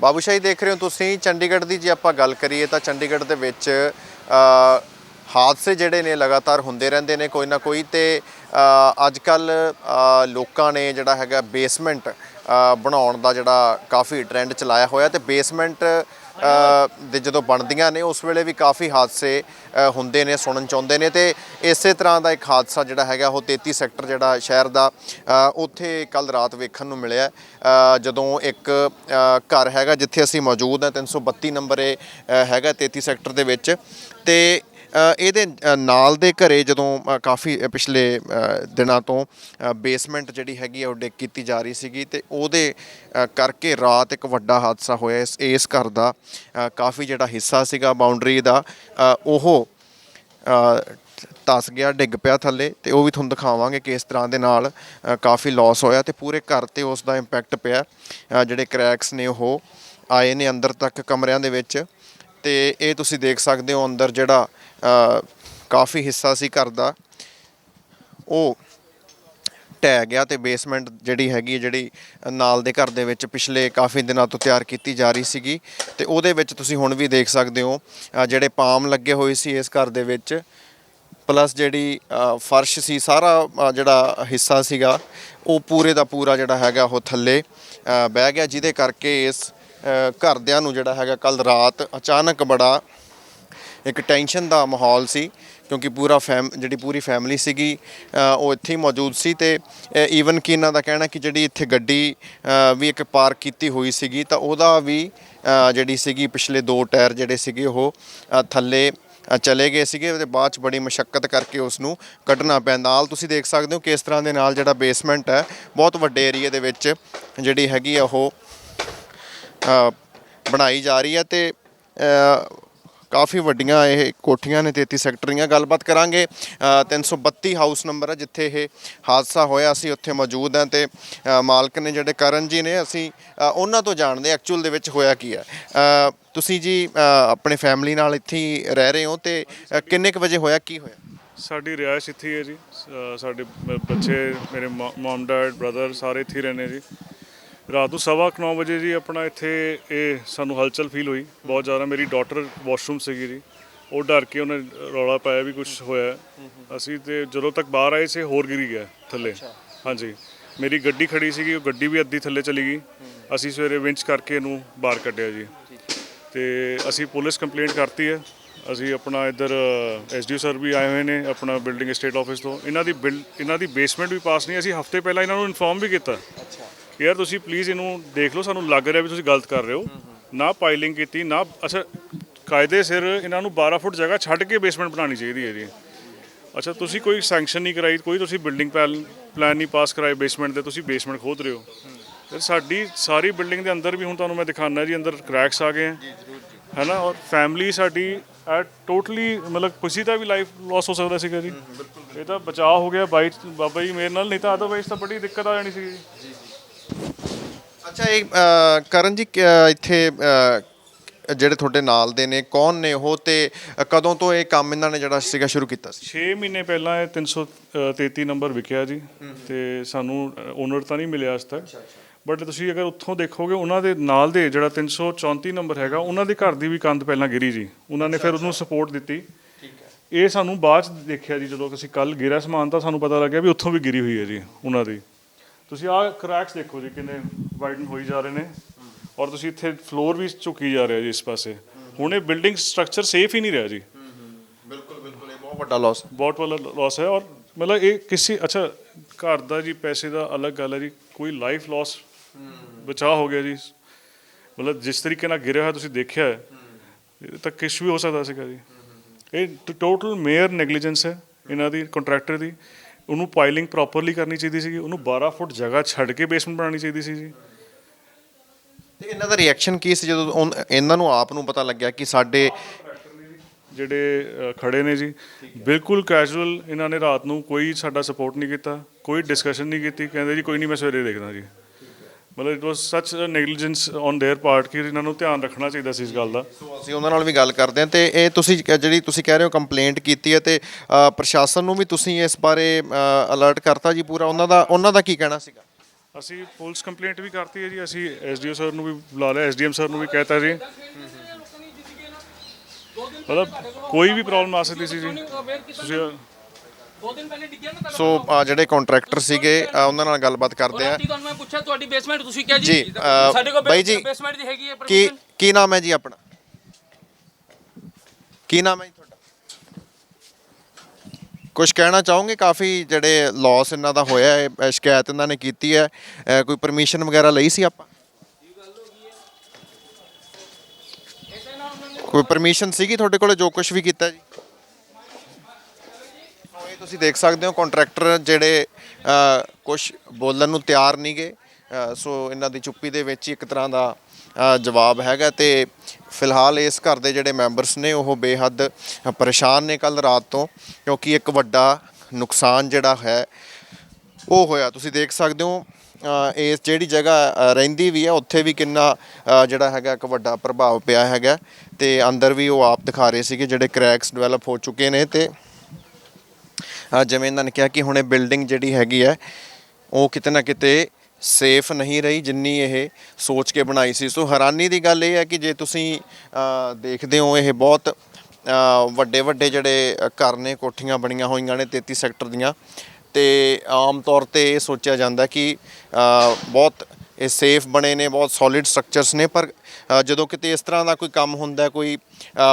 ਬਾਬੂਸ਼ਾਹੀ ਦੇਖ ਰਹੇ ਹੋ ਤੁਸੀਂ, ਚੰਡੀਗੜ੍ਹ ਦੀ ਜੇ ਆਪਾਂ ਗੱਲ ਕਰੀਏ ਤਾਂ ਚੰਡੀਗੜ੍ਹ ਦੇ ਵਿੱਚ ਹਾਦਸੇ ਜਿਹੜੇ ਨੇ ਲਗਾਤਾਰ ਹੁੰਦੇ ਰਹਿੰਦੇ ਨੇ ਕੋਈ ਨਾ ਕੋਈ ਤੇ ਅੱਜ ਕੱਲ ਲੋਕਾਂ ਨੇ ਜਿਹੜਾ ਹੈਗਾ ਬੇਸਮੈਂਟ ਬਣਾਉਣ ਦਾ ਜਿਹੜਾ ਕਾਫੀ ਟ੍ਰੈਂਡ ਚਲਾਇਆ ਹੋਇਆ ਤੇ ਬੇਸਮੈਂਟ ਦੇ ਜਦੋਂ ਬਣਦੀਆਂ ਨੇ ਉਸ ਵੇਲੇ ਵੀ ਕਾਫੀ ਹਾਦਸੇ ਹੁੰਦੇ ਨੇ ਸੁਣਨ ਚਾਹੁੰਦੇ ਨੇ ਤੇ ਇਸੇ ਤਰ੍ਹਾਂ ਦਾ ਇੱਕ ਹਾਦਸਾ ਜਿਹੜਾ ਹੈਗਾ ਉਹ 33 ਸੈਕਟਰ ਜਿਹੜਾ ਸ਼ਹਿਰ ਦਾ ਉੱਥੇ ਕੱਲ ਰਾਤ ਵੇਖਣ ਨੂੰ ਮਿਲਿਆ। ਜਦੋਂ ਇੱਕ ਘਰ ਹੈਗਾ ਜਿੱਥੇ ਅਸੀਂ ਮੌਜੂਦ ਹਾਂ 332 ਨੰਬਰ ਇਹ ਅ, ਹੈਗਾ 33 ਸੈਕਟਰ ਦੇ ਵਿੱਚ ਤੇ ਇਹਦੇ ਨਾਲ ਦੇ ਘਰੇ ਜਦੋਂ ਕਾਫੀ ਪਿਛਲੇ ਦਿਨਾਂ ਤੋਂ ਬੇਸਮੈਂਟ ਜਿਹੜੀ ਹੈਗੀ ਆ ਉਹ ਡਿੱਗ ਕੀਤੀ ਜਾ ਰਹੀ ਸੀਗੀ ਤੇ ਉਹਦੇ ਕਰਕੇ ਰਾਤ ਇੱਕ ਵੱਡਾ ਹਾਦਸਾ ਹੋਇਆ ਇਸ ਇਸ ਘਰ ਦਾ। ਕਾਫੀ ਜਿਹੜਾ ਹਿੱਸਾ ਸੀਗਾ ਬਾਉਂਡਰੀ ਦਾ ਉਹ ਤਸ ਗਿਆ, ਡਿੱਗ ਪਿਆ ਥੱਲੇ ਤੇ ਉਹ ਵੀ ਤੁਹਾਨੂੰ ਦਿਖਾਵਾਂਗੇ ਕਿ ਇਸ ਤਰ੍ਹਾਂ ਦੇ ਨਾਲ ਕਾਫੀ ਲਾਸ ਹੋਇਆ ਤੇ ਪੂਰੇ ਘਰ ਤੇ ਉਸ ਦਾ ਇੰਪੈਕਟ ਪਿਆ। ਜਿਹੜੇ ਕ੍ਰੈਕਸ ਨੇ ਉਹ ਆਏ ਨੇ ਅੰਦਰ ਤੱਕ ਕਮਰਿਆਂ ਦੇ ਵਿੱਚ ਤੇ ਇਹ ਤੁਸੀਂ ਦੇਖ ਸਕਦੇ ਹੋ ਅੰਦਰ ਜਿਹੜਾ ਕਾਫੀ ਹਿੱਸਾ ਸੀ ਘਰ ਦਾ। ਉਹ ਢਹਿ ਗਿਆ ਤੇ ਬੇਸਮੈਂਟ ਜਿਹੜੀ ਹੈਗੀ ਜਿਹੜੀ ਨਾਲ ਦੇ ਘਰ ਦੇ ਵਿੱਚ ਪਿਛਲੇ ਕਾਫੀ ਦਿਨਾਂ ਤੋਂ ਤਿਆਰ ਕੀਤੀ ਜਾ ਰਹੀ ਸੀਗੀ। ਤੇ ਉਹਦੇ ਵਿੱਚ ਤੁਸੀਂ ਹੁਣ ਵੀ ਦੇਖ ਸਕਦੇ ਹੋ ਜਿਹੜੇ ਪਾਮ ਲੱਗੇ ਹੋਏ ਸੀ ਇਸ ਘਰ ਦੇ ਵਿੱਚ। ਪਲੱਸ ਜਿਹੜੀ ਫਰਸ਼ ਸੀ, ਸਾਰਾ ਜਿਹੜਾ ਹਿੱਸਾ ਸੀਗਾ, ਉਹ ਪੂਰੇ ਦਾ ਪੂਰਾ ਜਿਹੜਾ ਹੈਗਾ, ਉਹ ਥੱਲੇ ਬਹਿ ਗਿਆ, ਜਿਹਦੇ ਕਰਕੇ ਇਸ ਘਰਦਿਆਂ ਨੂੰ ਜਿਹੜਾ ਹੈਗਾ ਕੱਲ ਰਾਤ ਅਚਾਨਕ ਬੜਾ ਇੱਕ ਟੈਨਸ਼ਨ ਦਾ ਮਾਹੌਲ ਸੀ, ਕਿਉਂਕਿ ਪੂਰਾ ਫੈਮ, ਜਿਹੜੀ ਪੂਰੀ ਫੈਮਿਲੀ ਸੀਗੀ ਉਹ ਇੱਥੇ ਹੀ ਮੌਜੂਦ ਸੀ ਤੇ ਈਵਨ ਕਿ ਇਹਨਾਂ ਦਾ ਕਹਿਣਾ ਕਿ ਜਿਹੜੀ ਇੱਥੇ ਗੱਡੀ ਵੀ ਇੱਕ ਪਾਰਕ ਕੀਤੀ ਹੋਈ ਸੀਗੀ, ਤਾਂ ਉਹਦਾ ਵੀ ਜਿਹੜੀ ਸੀਗੀ ਪਿਛਲੇ ਦੋ ਟਾਇਰ ਜਿਹੜੇ ਸੀਗੇ ਉਹ ਥੱਲੇ ਚਲੇ ਗਏ ਸੀਗੇ ਤੇ ਬਾਅਦ ਚ ਬੜੀ ਮਸ਼ੱਕਤ ਕਰਕੇ ਉਸ ਨੂੰ ਕੱਢਣਾ ਪਿਆ। ਨਾਲ ਤੁਸੀਂ ਦੇਖ ਸਕਦੇ ਹੋ ਕਿਸ ਤਰ੍ਹਾਂ ਦੇ ਨਾਲ ਜਿਹੜਾ ਬੇਸਮੈਂਟ ਹੈ, ਬਹੁਤ ਵੱਡੇ ਏਰੀਆ ਦੇ ਵਿੱਚ ਜਿਹੜੀ ਹੈਗੀ ਆ ਉਹ ਬਣਾਈ ਜਾ ਰਹੀ ਹੈ ਤੇ ਕਾਫੀ ਵੱਡੀਆਂ ਇਹ ਕੋਠੀਆਂ ਨੇ 33 ਸੈਕਟਰੀਆਂ ਗੱਲਬਾਤ ਕਰਾਂਗੇ। ਅ, 332 ਹਾਊਸ ਨੰਬਰ ਹੈ ਜਿੱਥੇ ਇਹ ਹਾਦਸਾ ਹੋਇਆ। ਅਸੀਂ ਉੱਥੇ ਮੌਜੂਦ ਹਾਂ ਤੇ ਮਾਲਕ ਨੇ ਜਿਹੜੇ ਕਰਨ ਜੀ ਨੇ ਅਸੀਂ ਉਹਨਾਂ ਤੋਂ ਜਾਣਦੇ ਐਕਚੁਅਲ ਦੇ ਵਿੱਚ ਹੋਇਆ ਕੀ ਹੈ। ਤੁਸੀਂ ਜੀ ਅ, ਆਪਣੇ ਫੈਮਿਲੀ ਨਾਲ ਇੱਥੇ ਹੀ ਰਹਿ ਰਹੇ ਹੋ ਤੇ ਕਿੰਨੇ ਕੁ ਵਜੇ ਹੋਇਆ ਕੀ ਹੋਇਆ? ਸਾਡੀ ਰਿਹਾਇਸ਼ ਇੱਥੇ ਹੈ ਜੀ। ਸਾਡੇ ਬੱਚੇ ਮੇਰੇ ਮਮ ਡੈਡ ਬ੍ਰਦਰ ਸਾਰੇ ਇੱਥੇ ਹੀ ਰਹਿੰਦੇ ਜੀ। ਰਾਤ ਨੂੰ ਸਵਾ ਕੁ ਨੌ ਵਜੇ ਜੀ ਆਪਣਾ ਇੱਥੇ ਇਹ ਸਾਨੂੰ ਹਲਚਲ ਫੀਲ ਹੋਈ। ਬਹੁਤ ਜ਼ਿਆਦਾ ਮੇਰੀ ਡਾਟਰ ਵਾਸ਼ਰੂਮ ਸੀਗੀ ਜੀ। ਉਹ ਡਰ ਕੇ ਉਹਨੇ ਰੌਲਾ ਪਾਇਆ ਵੀ ਕੁਝ ਹੋਇਆ। ਅਸੀਂ ਤੇ ਜਦੋਂ ਤੱਕ ਬਾਹਰ ਆਏ ਸੀ ਹੋਰ ਗਿਰੀ ਗਿਆ ਥੱਲੇ। ਹਾਂਜੀ। ਮੇਰੀ ਗੱਡੀ ਖੜੀ ਸੀਗੀ ਉਹ ਗੱਡੀ ਵੀ ਅੱਧੀ ਥੱਲੇ ਚਲੀ ਗਈ। ਅਸੀਂ ਸਵੇਰੇ ਵਿੰਚ ਕਰਕੇ ਇਹਨੂੰ ਬਾਹਰ ਕੱਢਿਆ ਜੀ। ਤੇ ਅਸੀਂ ਪੁਲਿਸ ਕੰਪਲੇਂਟ ਕਰਤੀ ਹੈ। ਅਸੀਂ ਆਪਣਾ ਇੱਧਰ ਐਸਡੀਓ ਸਰ ਵੀ ਆਏ ਹੋਏ ਨੇ ਆਪਣਾ ਬਿਲਡਿੰਗ ਸਟੇਟ ਆਫਿਸ ਤੋਂ। ਇਹਨਾਂ ਦੀ ਬਿਲ ਇਹਨਾਂ ਦੀ ਬੇਸਮੈਂਟ ਵੀ ਪਾਸ ਨਹੀਂ ਅਸੀਂ ਹਫ਼ਤੇ ਪਹਿਲਾਂ ਇਹਨਾਂ ਨੂੰ ਇਨਫੋਰਮ ਵੀ ਕੀਤਾ। ਯਾਰ ਤੁਸੀਂ ਪਲੀਜ਼ ਇਹਨੂੰ ਦੇਖ ਲਓ ਸਾਨੂੰ ਲੱਗ ਰਿਹਾ ਵੀ ਤੁਸੀਂ ਗਲਤ ਕਰ ਰਹੇ ਹੋ। ਨਾ ਪਾਈਲਿੰਗ ਕੀਤੀ ਨਾ ਅੱਛਾ ਕਾਇਦੇ ਸਿਰ ਇਹਨਾਂ ਨੂੰ 12 ਫੁੱਟ ਜਗ੍ਹਾ ਛੱਡ ਕੇ ਬੇਸਮੈਂਟ ਬਣਾਉਣੀ ਚਾਹੀਦੀ ਹੈ ਜੀ ਅੱਛਾ ਤੁਸੀਂ ਕੋਈ ਸੈਂਕਸ਼ਨ ਨਹੀਂ ਕਰਾਈ ਕੋਈ ਤੁਸੀਂ ਬਿਲਡਿੰਗ ਪਲਾਨ ਨਹੀਂ ਪਾਸ ਕਰਾਏ ਬੇਸਮੈਂਟ ਦੇ ਤੁਸੀਂ ਬੇਸਮੈਂਟ ਖੋਦ ਰਹੇ ਹੋ। ਫਿਰ ਸਾਡੀ ਸਾਰੀ ਬਿਲਡਿੰਗ ਦੇ ਅੰਦਰ ਵੀ ਹੁਣ ਤੁਹਾਨੂੰ ਮੈਂ ਦਿਖਾਣਾ ਜੀ ਅੰਦਰ ਕ੍ਰੈਕਸ ਆ ਗਏ ਹੈ ਹੈ ਨਾ ਔਰ ਫੈਮਿਲੀ ਸਾਡੀ ਐਟ ਟੋਟਲੀ ਮਤਲਬ ਕਿਸੇ ਦਾ ਵੀ ਲਾਈਫ ਲਾਸ ਹੋ ਸਕਦਾ ਸੀਗਾ ਜੀ। ਇਹ ਤਾਂ ਬਚਾਅ ਹੋ ਗਿਆ ਬਾਈ ਬਾਬਾ ਜੀ ਮੇਰੇ ਨਾਲ ਨਹੀਂ ਤਾਂ ਅਦਰਵਾਈਜ਼ ਤਾਂ ਬੜੀ ਦਿੱਕਤ ਆ ਜਾਣੀ ਸੀ ਜੀ ਅੱਛਾ ਇਹ ਅ, ਕਰਨ ਜੀ ਕ- ਇੱਥੇ ਅ, ਜਿਹੜੇ ਤੁਹਾਡੇ ਨਾਲ ਦੇ ਨੇ ਕੌਣ ਨੇ ਉਹ ਤੇ ਕਦੋਂ ਤੋਂ ਇਹ ਕੰਮ ਇਹਨਾਂ ਨੇ ਜਿਹੜਾ ਸੀਗਾ ਸ਼ੁਰੂ ਕੀਤਾ ਸੀ? 6 ਮਹੀਨੇ ਪਹਿਲਾਂ ਇਹ 333 ਨੰਬਰ ਵਿਕਿਆ ਜੀ ਤੇ ਸਾਨੂੰ ਓਨਰ ਤਾਂ ਨਹੀਂ ਮਿਲਿਆ ਅਜ ਤੱਕ। ਬਟ ਤੁਸੀਂ ਅਗਰ ਉੱਥੋਂ ਦੇਖੋਗੇ ਉਹਨਾਂ ਦੇ ਨਾਲ ਦੇ ਜਿਹੜਾ 334 ਨੰਬਰ ਹੈਗਾ ਉਹਨਾਂ ਦੇ ਘਰ ਦੀ ਵੀ ਕੰਧ ਪਹਿਲਾਂ ਗਿਰੀ ਜੀ। ਉਹਨਾਂ ਨੇ ਫਿਰ ਉਹਨੂੰ ਸਪੋਰਟ ਦਿੱਤੀ। ਇਹ ਸਾਨੂੰ ਬਾਅਦ ਚ ਦੇਖਿਆ ਜੀ ਜਦੋਂ ਅਸੀਂ ਕੱਲ ਗਿਰਿਆ ਸਮਾਨ ਤਾਂ ਸਾਨੂੰ ਪਤਾ ਲੱਗਿਆ ਵੀ ਉੱਥੋਂ ਵੀ ਗਿਰੀ ਹੋਈ ਹੈ ਜੀ ਉਹਨਾਂ ਦੀ। ਤੁਸੀਂ ਆਹ ਕ੍ਰੈਕਸ ਦੇਖੋ ਜੀ ਕਿੰਨੇ ਵਾਈਡਨ ਹੋਈ ਜਾ ਰਹੇ ਨੇ ਔਰ ਤੁਸੀਂ ਇੱਥੇ ਫਲੋਰ ਵੀ ਝੁਕੀ ਜਾ ਰਿਹਾ ਜੀ ਇਸ ਪਾਸੇ। ਹੁਣ ਇਹ ਬਿਲਡਿੰਗ ਸਟਰਕਚਰ ਸੇਫ ਹੀ ਨਹੀਂ ਰਿਹਾ ਜੀ। ਬਿਲਕੁਲ ਬਿਲਕੁਲ ਇਹ ਬਹੁਤ ਵੱਡਾ ਲਾਸ ਬਹੁਤ ਵਾਲਾ ਲਾਸ ਹੈ ਔਰ ਮਤਲਬ ਇਹ ਕਿਸੇ ਅੱਛਾ ਘਰ ਦਾ ਜੀ ਪੈਸੇ ਦਾ ਅਲੱਗ ਗੱਲ ਹੈ ਜੀ ਕੋਈ ਲਾਈਫ ਲਾਸ ਬਚਾਅ ਹੋ ਗਿਆ ਜੀ। ਮਤਲਬ ਜਿਸ ਤਰੀਕੇ ਨਾਲ ਗਿਰਿਆ ਹੋਇਆ ਤੁਸੀਂ ਦੇਖਿਆ ਹੈ ਇਹ ਤਾਂ ਕੁਛ ਵੀ ਹੋ ਸਕਦਾ ਸੀਗਾ ਜੀ। ਇਹ ਟੋਟਲ ਮੇਅਰ ਨੈਗਲੀਜੈਂਸ ਹੈ ਇਹਨਾਂ ਦੀ ਕੰਟਰੈਕਟਰ ਦੀ। ਉਹਨੂੰ ਪਾਈਲਿੰਗ ਪ੍ਰੋਪਰਲੀ ਕਰਨੀ ਚਾਹੀਦੀ ਸੀ ਉਹਨੂੰ 12 ਫੁੱਟ ਜਗ੍ਹਾ ਛੱਡ ਕੇ ਬੇਸਮੈਂਟ ਬਣਾਉਣੀ ਚਾਹੀਦੀ ਸੀ ਜੀ। ਤੇ ਇਹਨਾਂ ਦਾ ਰਿਐਕਸ਼ਨ ਕੀ ਸੀ ਜਦੋਂ ਉਨ- ਇਹਨਾਂ ਨੂੰ ਆਪ ਨੂੰ ਪਤਾ ਲੱਗਿਆ ਕਿ ਸਾਡੇ ਜਿਹੜੇ ਅ, ਖੜੇ ਨੇ ਜੀ ਬਿਲਕੁਲ ਕੈਜੂਅਲ ਇਹਨਾਂ ਨੇ ਰਾਤ ਨੂੰ ਕੋਈ ਸਾਡਾ ਸਪੋਰਟ ਨਹੀਂ ਕੀਤਾ ਕੋਈ ਡਿਸਕਸ਼ਨ ਨਹੀਂ ਕੀਤੀ ਕਹਿੰਦੇ ਜੀ ਕੋਈ ਨਹੀਂ ਮੈਂ ਸਵੇਰੇ ਦੇਖਦਾ ਜੀ ਮਤਲਬ ਇਟ ਵਾਸ ਸੱਚ ਨੈਗਲੀਜੈਂਸ ਔਨ देयर ਪਾਰਟ ਕਿ ਇਹਨਾਂ ਨੂੰ ਧਿਆਨ ਰੱਖਣਾ ਚਾਹੀਦਾ ਸੀ ਇਸ ਗੱਲ ਦਾ ਸੋ ਅਸੀਂ ਉਹਨਾਂ ਨਾਲ ਵੀ ਗੱਲ ਕਰਦੇ ਹਾਂ ਤੇ ਇਹ ਤੁਸੀਂ ਕ- ਜਿਹੜੀ ਤੁਸੀਂ ਕਹਿ ਰਹੇ ਹੋ ਕੰਪਲੇਂਟ ਕੀਤੀ ਹੈ ਤੇ ਅ, ਪ੍ਰਸ਼ਾਸਨ ਨੂੰ ਵੀ ਤੁਸੀਂ ਇਸ ਬਾਰੇ ਅਲਰਟ ਕਰਤਾ ਜੀ ਪੂਰਾ ਉਹਨਾਂ ਦਾ ਉਹਨਾਂ ਦਾ ਕੀ ਕਹਿਣਾ ਸੀਗਾ ਅਸੀਂ ਪੁਲਿਸ ਕੰਪਲੇਂਟ ਵੀ ਕਰਤੀ ਹੈ ਜੀ ਅਸੀਂ ਐਸਡੀਓ ਸਰ ਨੂੰ ਵੀ ਬੁਲਾ ਲਿਆ ਐਸਡੀਐਮ ਸਰ ਨੂੰ ਵੀ ਕਹਿਤਾ ਜੀ। ਮਤਲਬ ਕੋਈ ਵੀ ਪ੍ਰੋਬਲਮ ਆ ਸਕਦੀ ਸੀ ਜੀ। ਤੁਸੀਂ ਦੋ ਦਿਨ ਪਹਿਲੇ ਡਿੱਗਿਆ ਨਾ ਸੋ ਅ, ਜਿਹੜੇ ਕੰਟਰੈਕਟਰ ਸੀਗੇ ਅ, ਉਹਨਾਂ ਨਾਲ ਗੱਲਬਾਤ ਕਰਦੇ ਆ। ਰਾਤੀ ਤੁਹਾਨੂੰ ਮੈਂ ਪੁੱਛਿਆ ਤੁਹਾਡੀ ਬੇਸਮੈਂਟ ਤੁਸੀਂ ਕਿਹਾ ਜੀ, ਜੀ ਅ, ਸਾਡੇ ਕੋਲ ਬਾਈ ਜੀ, ਬੇਸਮੈਂਟ ਦੀ ਹੈਗੀ ਹੈ ਕੀ permission? ਕੀ ਨਾਮ ਹੈ ਜੀ ਆਪਣਾ? ਕੀ ਨਾਮ ਹੈ ਜੀ ਤੁਹਾਡਾ ਕੁਝ ਕਹਿਣਾ ਚਾਹੋਗੇ? ਕਾਫੀ ਜਿਹੜੇ ਲਾਸ ਇਹਨਾਂ ਦਾ ਹੋਇਆ ਹੈ ਸ਼ਿਕਾਇਤ ਇਹਨਾਂ ਨੇ ਕੀਤੀ ਹੈ ਕੋਈ ਪਰਮਿਸ਼ਨ ਵਗੈਰਾ ਲਈ ਸੀ ਆਪਾਂ? ਕੋਈ ਪਰਮਿਸ਼ਨ ਸੀਗੀ ਤੁਹਾਡੇ ਕੋਲੇ ਜੋ ਕੁਝ ਵੀ ਕੀਤਾ ਜੀ? ਇਹ ਤੁਸੀਂ ਦੇਖ ਸਕਦੇ ਹੋ ਕੰਟਰੈਕਟਰ ਜਿਹੜੇ ਕੁਝ ਬੋਲਣ ਨੂੰ ਤਿਆਰ ਨਹੀਂਗੇ ਸੋ ਇਹਨਾਂ ਦੀ ਚੁੱਪੀ ਦੇ ਵਿੱਚ ਹੀ ਇੱਕ ਤਰ੍ਹਾਂ ਦਾ ਜਵਾਬ ਹੈਗਾ ਤੇ ਫਿਲਹਾਲ ਇਸ ਘਰ ਦੇ ਜਿਹੜੇ ਮੈਂਬਰਸ ਨੇ ਉਹ ਬੇਹੱਦ ਪਰੇਸ਼ਾਨ ਨੇ ਕੱਲ ਰਾਤ ਤੋਂ, ਕਿਉਂਕਿ ਇੱਕ ਵੱਡਾ ਨੁਕਸਾਨ ਜਿਹੜਾ ਹੈ, ਉਹ ਹੋਇਆ। ਤੁਸੀਂ ਦੇਖ ਸਕਦੇ ਹੋ ਇਸ ਜਿਹੜੀ ਜਗ੍ਹਾ ਰਹਿੰਦੀ ਵੀ ਹੈ, ਉੱਥੇ ਵੀ ਕਿੰਨਾ ਜਿਹੜਾ ਹੈਗਾ ਇੱਕ ਵੱਡਾ ਪ੍ਰਭਾਵ ਪਿਆ ਹੈਗਾ ਤੇ ਅੰਦਰ ਵੀ ਉਹ ਆਪ ਦਿਖਾ ਰਹੇ ਸੀਗੇ ਜਿਹੜੇ ਕ੍ਰੈਕਸ ਡਿਵੈਲਪ ਹੋ ਚੁੱਕੇ ਨੇ ਤੇ ਜਿਵੇਂ ਇਹਨਾਂ ਨੇ ਕਿਹਾ ਕਿ ਹੁਣ ਇਹ ਬਿਲਡਿੰਗ ਜਿਹੜੀ ਹੈਗੀ ਹੈ, ਉਹ ਕਿਤੇ ਨਾ ਕਿਤੇ ਸੇਫ ਨਹੀਂ ਰਹੀ ਜਿੰਨੀ ਇਹ ਸੋਚ ਕੇ ਬਣਾਈ ਸੀ। ਸੋ ਹੈਰਾਨੀ ਦੀ ਗੱਲ ਇਹ ਹੈ ਕਿ ਜੇ ਤੁਸੀਂ ਅ, ਦੇਖਦੇ ਹੋ ਇਹ ਬਹੁਤ ਵੱਡੇ ਵੱਡੇ ਜਿਹੜੇ ਘਰ ਨੇ ਕੋਠੀਆਂ ਬਣੀਆਂ ਹੋਈਆਂ ਨੇ 33 ਸੈਕਟਰ ਦੀਆਂ ਤੇ ਆਮ ਤੌਰ ਤੇ ਇਹ ਸੋਚਿਆ ਜਾਂਦਾ ਕਿ ਅ, ਬਹੁਤ ਇਹ ਸੇਫ ਬਣੇ ਨੇ ਬਹੁਤ ਸੋਲਿਡ ਸਟਰਕਚਰਸ ਨੇ ਪਰ ਜਦੋਂ ਕਿਤੇ ਇਸ ਤਰ੍ਹਾਂ ਦਾ ਕੋਈ ਕੰਮ ਹੁੰਦਾ ਕੋਈ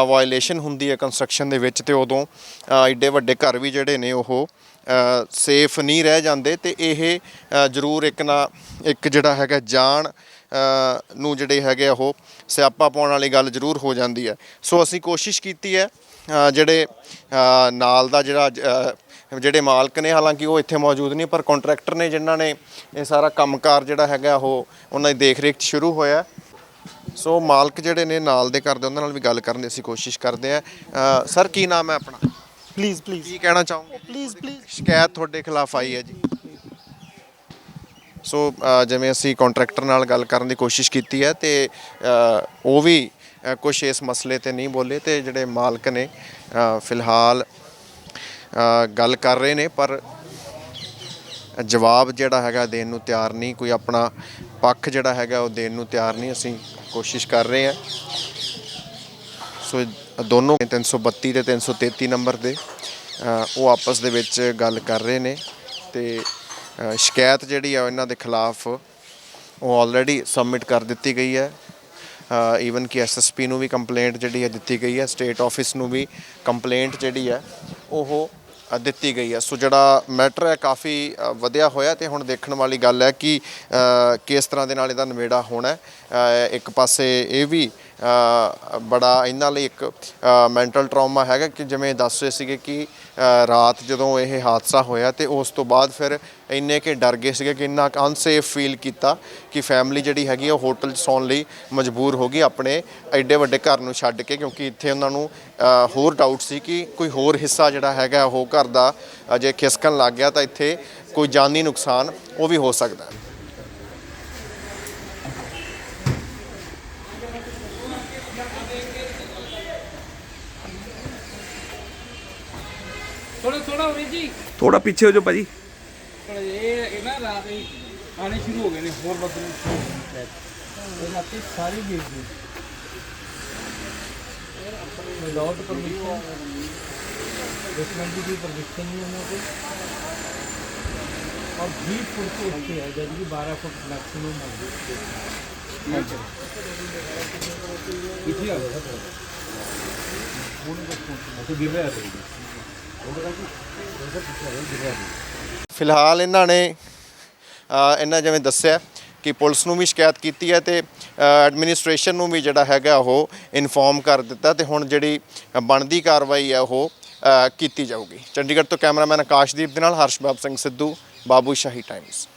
ਵਾਇਲੇਸ਼ਨ ਹੁੰਦੀ ਹੈ ਕੰਸਟਰਕਸ਼ਨ ਦੇ ਵਿੱਚ ਤੇ ਉਦੋਂ ਅ, ਐਡੇ ਵੱਡੇ ਘਰ ਵੀ ਜਿਹੜੇ ਨੇ ਉਹ ਸੇਫ ਨਹੀਂ ਰਹਿ ਜਾਂਦੇ ਤੇ ਇਹ ਜ਼ਰੂਰ ਇੱਕ ਨਾ ਇੱਕ ਜਿਹੜਾ ਹੈਗਾ ਜਾਣ ਨੂੰ ਜਿਹੜੇ ਹੈਗੇ ਆ ਉਹ ਸਿਆਪਾ ਪਾਉਣ ਵਾਲੀ ਗੱਲ ਜ਼ਰੂਰ ਹੋ ਜਾਂਦੀ ਹੈ। ਸੋ ਅਸੀਂ ਕੋਸ਼ਿਸ਼ ਕੀਤੀ ਹੈ ਜਿਹੜੇ ਨਾਲ ਦਾ ਜਿਹੜਾ ਜਿਹੜੇ ਮਾਲਕ ਨੇ ਹਾਲਾਂਕਿ ਉਹ ਇੱਥੇ ਮੌਜੂਦ ਨਹੀਂ ਪਰ ਕੰਟਰੈਕਟਰ ਨੇ ਜਿਨ੍ਹਾਂ ਨੇ ਇਹ ਸਾਰਾ ਕੰਮਕਾਰ ਜਿਹੜਾ ਹੈਗਾ ਉਹ ਉਹਨਾਂ ਦੀ ਦੇਖ ਰੇਖ 'ਚ ਸ਼ੁਰੂ ਹੋਇਆ ਸੋ ਮਾਲਕ ਜਿਹੜੇ ਨੇ ਨਾਲ ਦੇ ਕਰਦੇ ਉਹਨਾਂ ਨਾਲ ਵੀ ਗੱਲ ਕਰਨ ਦੀ ਅਸੀਂ ਕੋਸ਼ਿਸ਼ ਕਰਦੇ ਆ ਸਰ ਕੀ ਨਾਮ ਹੈ ਆਪਣਾ? ਪਲੀਜ਼ ਪਲੀਜ਼ ਕੀ ਕਹਿਣਾ ਚਾਹੋਗੇ? ਪਲੀਜ਼ ਪਲੀਜ਼ ਸ਼ਿਕਾਇਤ ਤੁਹਾਡੇ ਖਿਲਾਫ ਆਈ ਹੈ ਜੀ। ਸੋ ਜਿਵੇਂ ਅਸੀਂ ਕੰਟਰੈਕਟਰ ਨਾਲ ਗੱਲ ਕਰਨ ਦੀ ਕੋਸ਼ਿਸ਼ ਕੀਤੀ ਹੈ ਤੇ ਉਹ ਵੀ ਕੁਝ ਇਸ ਮਸਲੇ ਤੇ ਨਹੀਂ ਬੋਲੇ ਤੇ ਜਿਹੜੇ ਮਾਲਕ ਨੇ ਫਿਲਹਾਲ ਗੱਲ ਕਰ ਰਹੇ ਨੇ, ਪਰ ਜਵਾਬ ਜਿਹੜਾ ਹੈਗਾ ਦੇਣ ਨੂੰ ਤਿਆਰ ਨਹੀਂ, ਕੋਈ ਆਪਣਾ ਪੱਖ ਜਿਹੜਾ ਹੈਗਾ ਉਹ ਦੇਣ ਨੂੰ ਤਿਆਰ ਨਹੀਂ, ਅਸੀਂ ਕੋਸ਼ਿਸ਼ ਕਰ ਰਹੇ ਹਾਂ। ਸੋ ਇਹ ਦੋਨੋਂ 332 ਤੇ 333 ਨੰਬਰ ਦੇ ਉਹ ਆਪਸ ਦੇ ਵਿੱਚ ਗੱਲ ਕਰ ਰਹੇ ਨੇ ਤੇ ਸ਼ਿਕਾਇਤ ਜਿਹੜੀ ਆ ਇਹਨਾਂ ਦੇ ਖਿਲਾਫ ਉਹ ਆਲਰੇਡੀ ਸਬਮਿਟ ਕਰ ਦਿੱਤੀ ਗਈ ਹੈ। ਈਵਨ ਕਿ ਐਸਐਸਪੀ ਨੂੰ ਵੀ ਕੰਪਲੇਂਟ ਜਿਹੜੀ ਹੈ ਦਿੱਤੀ ਗਈ ਹੈ ਸਟੇਟ ਆਫਿਸ ਨੂੰ ਵੀ ਕੰਪਲੇਂਟ ਜਿਹੜੀ ਹੈ, ਉਹ ਦਿੱਤੀ ਗਈ ਹੈ। ਸੋ ਜਿਹੜਾ ਮੈਟਰ ਹੈ ਕਾਫੀ ਵਧਿਆ ਹੋਇਆ ਤੇ ਹੁਣ ਦੇਖਣ ਵਾਲੀ ਗੱਲ ਹੈ ਕਿ ਕਿਸ ਤਰ੍ਹਾਂ ਦੇ ਨਾਲ ਇਹਦਾ ਨਿਬੇੜਾ ਹੋਣਾ ਇੱਕ ਪਾਸੇ ਇਹ ਵੀ ਬੜਾ ਇਹਨਾਂ ਲਈ ਇੱਕ ਮੈਂਟਲ ਟਰਾਮਾ ਹੈਗਾ ਕਿ ਜਿਵੇਂ ਦੱਸ ਰਹੇ ਸੀਗੇ ਕਿ ਰਾਤ ਜਦੋਂ ਇਹ ਹਾਦਸਾ ਹੋਇਆ ਤੇ ਉਸ ਤੋਂ ਬਾਅਦ ਫਿਰ ਇੰਨੇ ਕਿ ਡਰ ਗਏ ਸੀਗੇ ਕਿ ਇੰਨਾ ਅਨਸੇਫ ਫੀਲ ਕੀਤਾ ਕਿ ਫੈਮਿਲੀ ਜਿਹੜੀ ਹੈਗੀ ਆ ਉਹ ਹੋਟਲ 'ਚ ਸੌਣ ਲਈ ਮਜਬੂਰ ਹੋ ਗਈ ਆਪਣੇ ਐਡੇ ਵੱਡੇ ਘਰ ਨੂੰ ਛੱਡ ਕੇ ਕਿਉਂਕਿ ਇੱਥੇ ਉਹਨਾਂ ਨੂੰ ਹੋਰ ਡਾਊਟ ਸੀ ਕਿ ਕੋਈ ਹੋਰ ਹਿੱਸਾ ਜਿਹੜਾ ਹੈਗਾ ਉਹ ਘਰ ਦਾ ਅ, ਜੇ ਖਿਸਕਣ ਲੱਗ ਗਿਆ ਤਾਂ ਇੱਥੇ ਕੋਈ ਜਾਨੀ ਨੁਕਸਾਨ ਉਹ ਵੀ ਹੋ ਸਕਦਾ थोड़ा थोड़ा हो जी। थोड़ा पीछे हो जाओ भाजी। ये ना रात ही आने शुरू हो गए ने और बकरे तो राती सारी गिर गई विदाउट परमिशन दुश्मन की परमिशन नहीं होने को और बीस फुट से उठते हैं जबकि बारह फुट मैक्सिमम मज़बूत तो गिर रहा है। हाँ ਫਿਲਹਾਲ ਇਹਨਾਂ ਨੇ ਇਹਨਾਂ ਜਿਵੇਂ ਦੱਸਿਆ ਕਿ ਪੁਲਿਸ ਨੂੰ ਵੀ ਸ਼ਿਕਾਇਤ ਕੀਤੀ ਹੈ ਤੇ ਐਡਮਿਨਿਸਟ੍ਰੇਸ਼ਨ ਨੂੰ ਵੀ ਜਿਹੜਾ ਹੈਗਾ ਉਹ ਇਨਫੋਰਮ ਕਰ ਦਿੱਤਾ ਤੇ ਹੁਣ ਜਿਹੜੀ ਬਣਦੀ ਕਾਰਵਾਈ ਹੈ ਉਹ ਕੀਤੀ ਜਾਊਗੀ। ਚੰਡੀਗੜ੍ਹ ਤੋਂ ਕੈਮਰਾਮੈਨ ਆਕਾਸ਼ਦੀਪ ਦੇ ਨਾਲ ਹਰਸ਼ਬਾਬ ਸਿੰਘ ਸਿੱਧੂ, ਬਾਬੂ ਸ਼ਾਹੀ ਟਾਈਮਜ਼